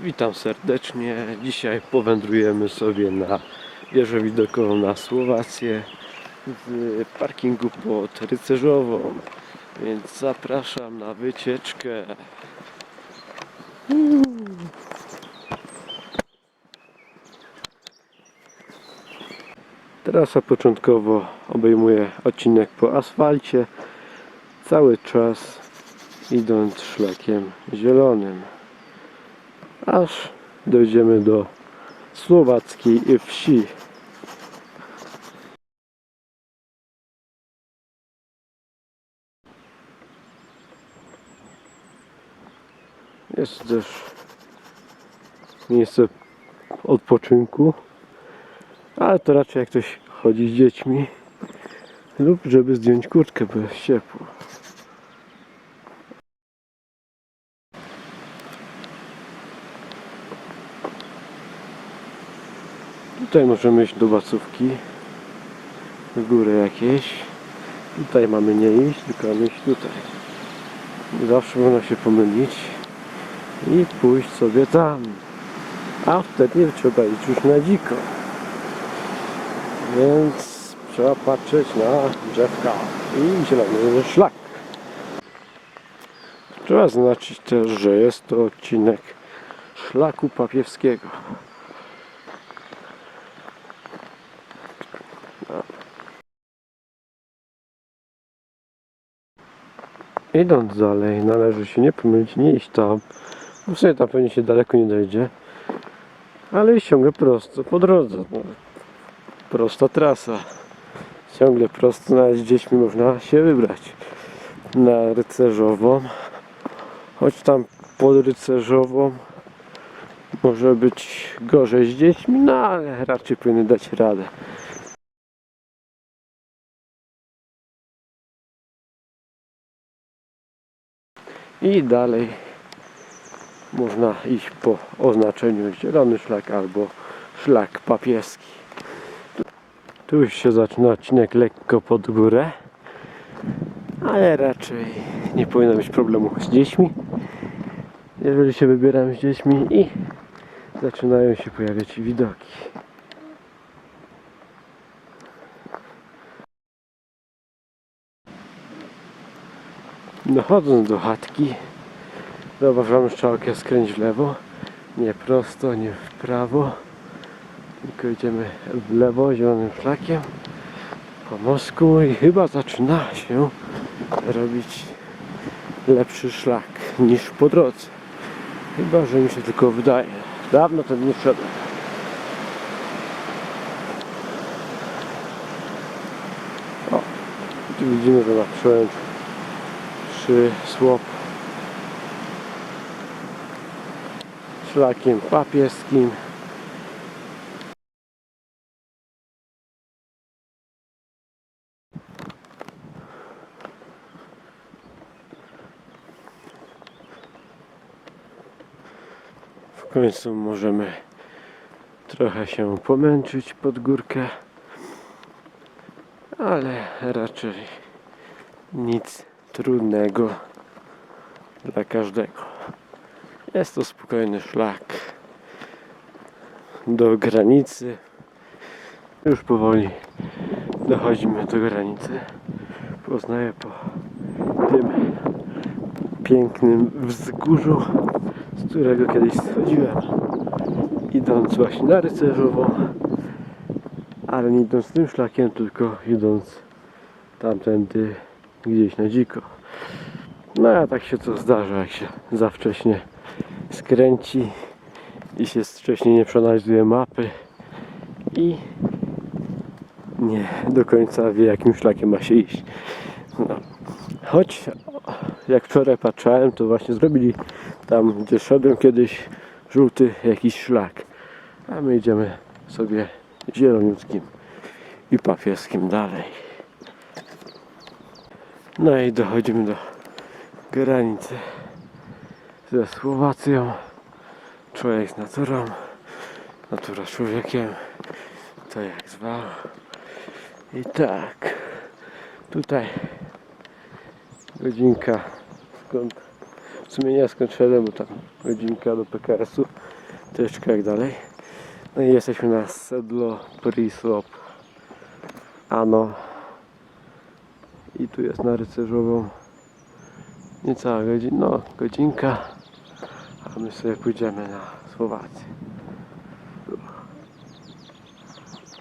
Witam serdecznie. Dzisiaj powędrujemy sobie na wieżę widokową na Słowację z parkingu pod Rycerzową. Więc zapraszam na wycieczkę. Trasa początkowo obejmuje odcinek po asfalcie, cały czas idąc szlakiem zielonym aż dojdziemy do słowackiej wsi. Jest też miejsce odpoczynku, ale to raczej jak ktoś chodzi z dziećmi lub żeby zdjąć kurtkę, bo jest ciepło. Tutaj możemy iść do Bacówki. W górę jakieś. Tutaj mamy nie iść, tylko mamy iść tutaj. Zawsze można się pomylić i pójść sobie tam. A wtedy trzeba iść już na dziko. Więc trzeba patrzeć na drzewka i zielony szlak. Trzeba znaczyć też, że jest to odcinek szlaku papiewskiego. Idąc dalej, należy się nie pomylić, nie iść tam. Bo w sumie tam pewnie się daleko nie dojdzie. Ale ciągle prosto po drodze. No. Prosta trasa. Ciągle prosto, nawet z dziećmi można się wybrać na rycerzową. Choć tam pod rycerzową może być gorzej z dziećmi, no ale raczej powinny dać radę. I dalej można iść po oznaczeniu zielony szlak albo szlak papieski. Tu już się zaczyna odcinek lekko pod górę, ale raczej nie powinno być problemu z dziećmi. Jeżeli się wybieram z dziećmi i zaczynają się pojawiać widoki. Dochodząc do chatki, zauważamy strzałkę skręć w lewo, nie prosto, nie w prawo, tylko idziemy w lewo zielonym szlakiem po mosku i chyba zaczyna się robić lepszy szlak niż po drodze. Chyba, że mi się tylko wydaje. Dawno ten nie szedłem. O, tu widzimy, że na przełęczu przy słop. Szlakiem papieskim. W końcu możemy trochę się pomęczyć pod górkę ale raczej nic trudnego dla każdego. Jest to spokojny szlak do granicy. Już powoli dochodzimy do granicy. Poznaję po tym pięknym wzgórzu, z którego kiedyś schodziłem, idąc właśnie na rycerzową, ale nie idąc tym szlakiem, tylko idąc tamtędy gdzieś na dziko. No a tak się to zdarza, jak się za wcześnie skręci i się wcześniej nie przeanalizuje mapy i nie do końca wie jakim szlakiem ma się iść. No. Choć jak wczoraj patrzałem, to właśnie zrobili tam, gdzie szedłem kiedyś żółty jakiś szlak. A my idziemy sobie zieloniutkim i papieskim dalej. No i dochodzimy do granicy ze Słowacją. Człowiek z naturą, natura z człowiekiem, to jak zwał. I tak, tutaj godzinka, skąd, w sumie nie skąd szedłem, bo tam godzinka do PKS-u. jak dalej. No i jesteśmy na sedlo Prislop. Ano. I tu jest na rycerzową niecała godzina, no godzinka. A my sobie pójdziemy na Słowację.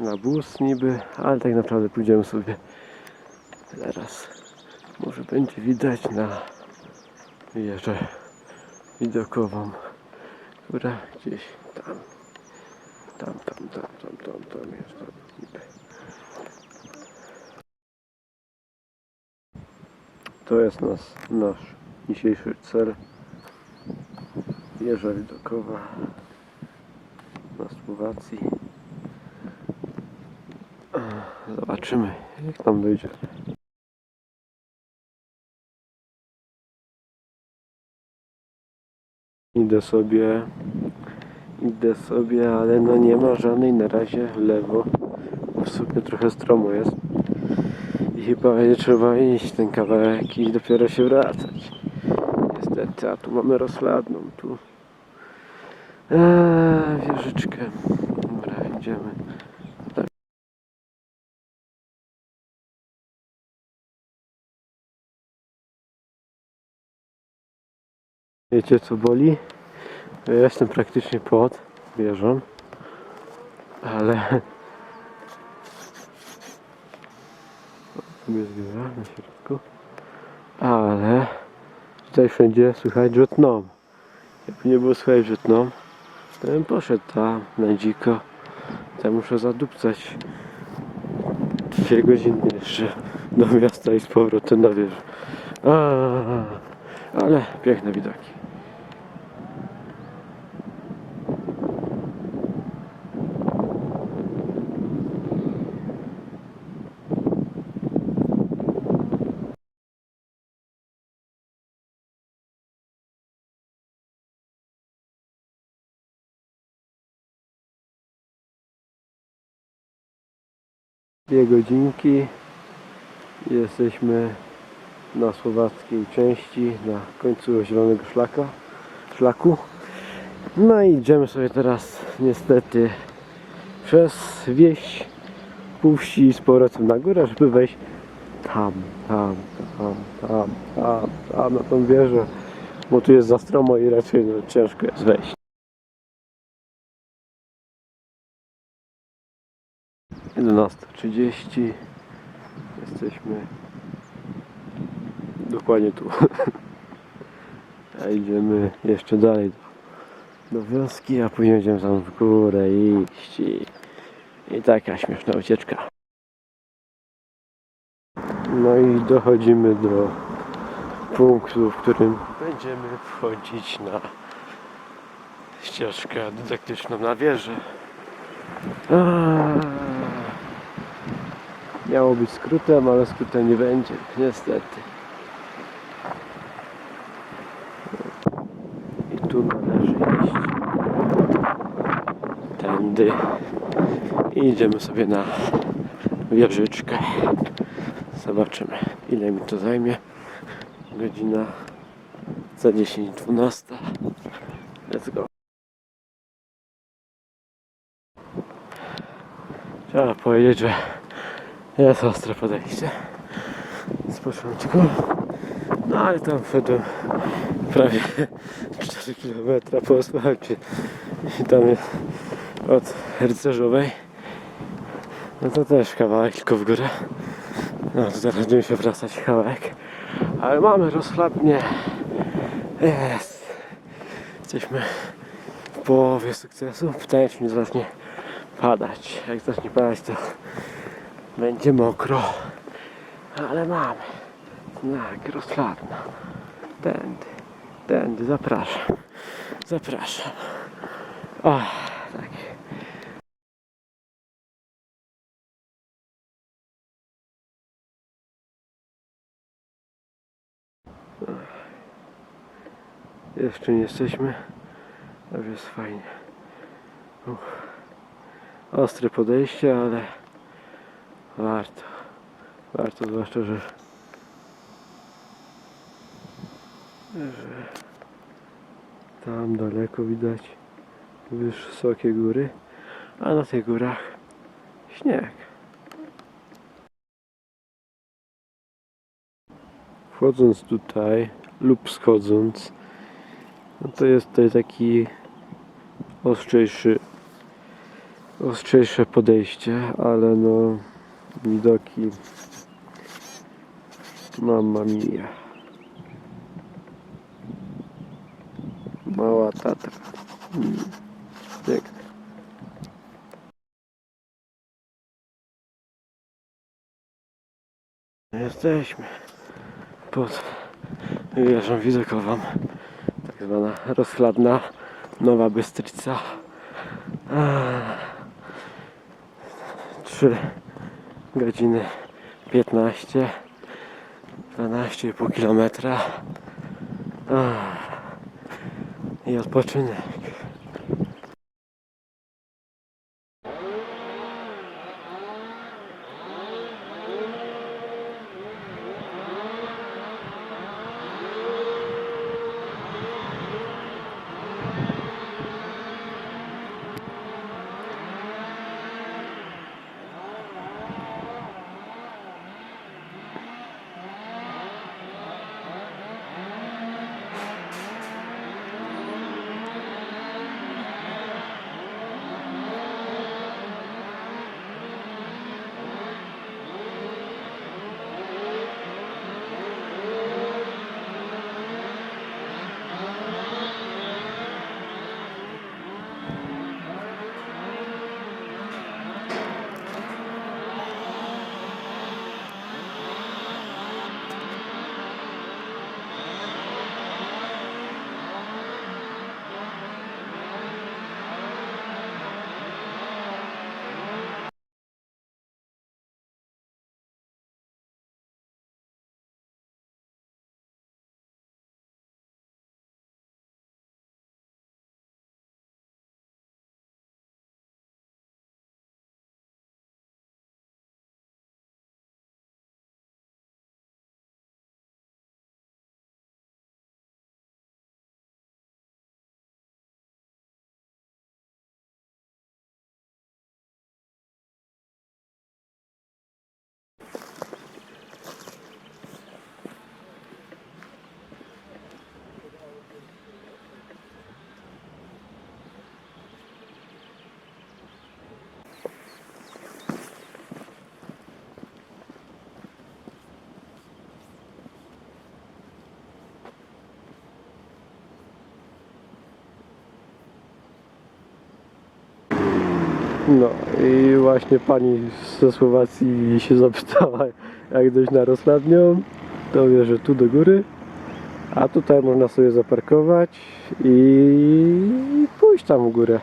Na bus niby, ale tak naprawdę pójdziemy sobie teraz. Może będzie widać na wieżę widokową, która gdzieś tam, tam, tam, tam, tam, tam, tam jest. Tam niby. To jest nas, nasz dzisiejszy cel. Wieża widokowa na Słowacji. Zobaczymy, jak nam dojdzie. Idę sobie, idę sobie, ale no nie ma żadnej na razie w lewo. W sumie trochę stromo jest. Chyba nie trzeba iść ten kawałek i dopiero się wracać. Niestety, a tu mamy rozladną, tu. Eee, wieżyczkę. Dobra, idziemy. Wiecie co boli? Ja jestem praktycznie pod wieżą, ale jest wieża na środku, ale tutaj wszędzie słychać rzutną. Jakby nie było słychać rzutną, to bym poszedł tam na dziko. Tam muszę zadupcać dwie godziny jeszcze do miasta i z powrotem na wieżę. A, ale piękne widoki. Dwie godzinki. Jesteśmy na słowackiej części, na końcu zielonego szlaka, szlaku. No i idziemy sobie teraz niestety przez wieś pół z powrotem na górę, żeby wejść tam, tam, tam, tam, tam, tam na tą wieżę, bo tu jest za stromo i raczej no, ciężko jest wejść. 11.30 Jesteśmy dokładnie tu. A idziemy jeszcze dalej do, do wioski, a później będziemy tam w górę iść i, i taka śmieszna ucieczka. No i dochodzimy do punktu, w którym będziemy wchodzić na ścieżkę dydaktyczną na wieżę. Aaaa. Miało być skrótem, ale skrótem nie będzie, niestety. I tu należy iść. Tędy. I idziemy sobie na wieżyczkę. Zobaczymy, ile mi to zajmie. Godzina za 10-12. Let's go. Trzeba powiedzieć, że jest ostre podejście z początku. No ale tam wszedłem prawie 4 km po asfalcie i tam jest od rycerzowej. No to też kawałek tylko w górę. No to teraz będziemy się wracać kawałek. Ale mamy rozchlapnie. Jest. Jesteśmy w połowie sukcesu. Pytanie czy nie zacznie padać. Jak zacznie padać to będzie mokro. Ale mamy. Znak rozkladna. Tędy. Tędy. Zapraszam. Zapraszam. O, tak. Jeszcze nie jesteśmy, już jest fajnie. Uff. Ostre podejście, ale warto. Warto, zwłaszcza, że, że tam daleko widać wysokie góry, a na tych górach śnieg. Wchodząc tutaj lub schodząc, no to jest tutaj taki ostrzejszy, ostrzejsze podejście, ale no widoki mamma mia. Mała Tatra. Piękne. Jesteśmy pod wieżą widokową, tak zwana rozchladna Nowa Bystrica. Ah. 3 godziny 15 12,5 kilometra Ah. i odpoczynek. No i właśnie pani ze Słowacji się zapytała jak dojść na Rosladnią to wie, że tu do góry a tutaj można sobie zaparkować i pójść tam w górę